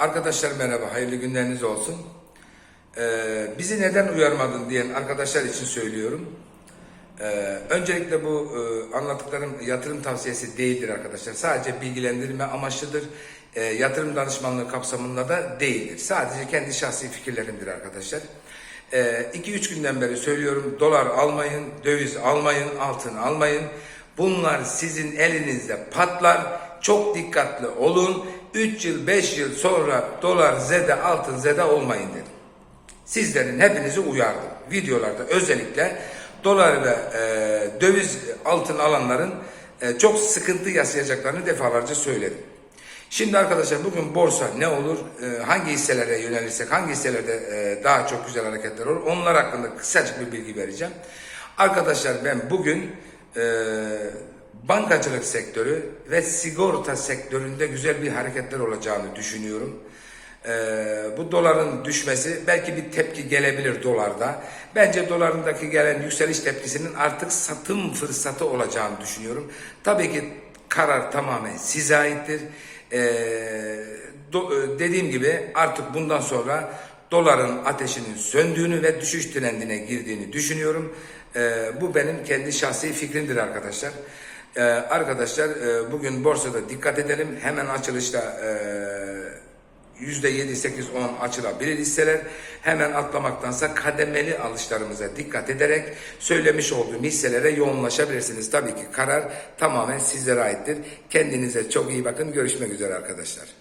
Arkadaşlar merhaba, hayırlı günleriniz olsun. Ee, bizi neden uyarmadın diyen arkadaşlar için söylüyorum. Ee, öncelikle bu e, anlattıklarım yatırım tavsiyesi değildir arkadaşlar. Sadece bilgilendirme amaçlıdır. Ee, yatırım danışmanlığı kapsamında da değildir. Sadece kendi şahsi fikirlerimdir arkadaşlar. 2-3 günden beri söylüyorum dolar almayın, döviz almayın, altın almayın. Bunlar sizin elinizde patlar. Çok dikkatli olun. 3 yıl 5 yıl sonra dolar zede altın zede olmayın dedim. Sizlerin hepinizi uyardım. Videolarda özellikle dolar ve e, döviz altın alanların e, çok sıkıntı yaşayacaklarını defalarca söyledim. Şimdi arkadaşlar bugün borsa ne olur, e, hangi hisselere yönelirsek, hangi hisselerde e, daha çok güzel hareketler olur, onlar hakkında kısacık bir bilgi vereceğim. Arkadaşlar ben bugün e, bankacılık sektörü ve sigorta sektöründe güzel bir hareketler olacağını düşünüyorum. Ee, bu doların düşmesi belki bir tepki gelebilir dolarda. Bence dolarındaki gelen yükseliş tepkisinin artık satım fırsatı olacağını düşünüyorum. Tabii ki karar tamamen size aittir. Ee, do- dediğim gibi artık bundan sonra doların ateşinin söndüğünü ve düşüş trendine girdiğini düşünüyorum. Ee, bu benim kendi şahsi fikrimdir arkadaşlar. Ee, arkadaşlar e, bugün borsada dikkat edelim. Hemen açılışta e, %7, 8, 10 açılabilir hisseler. Hemen atlamaktansa kademeli alışlarımıza dikkat ederek söylemiş olduğum hisselere yoğunlaşabilirsiniz. Tabii ki karar tamamen sizlere aittir. Kendinize çok iyi bakın. Görüşmek üzere arkadaşlar.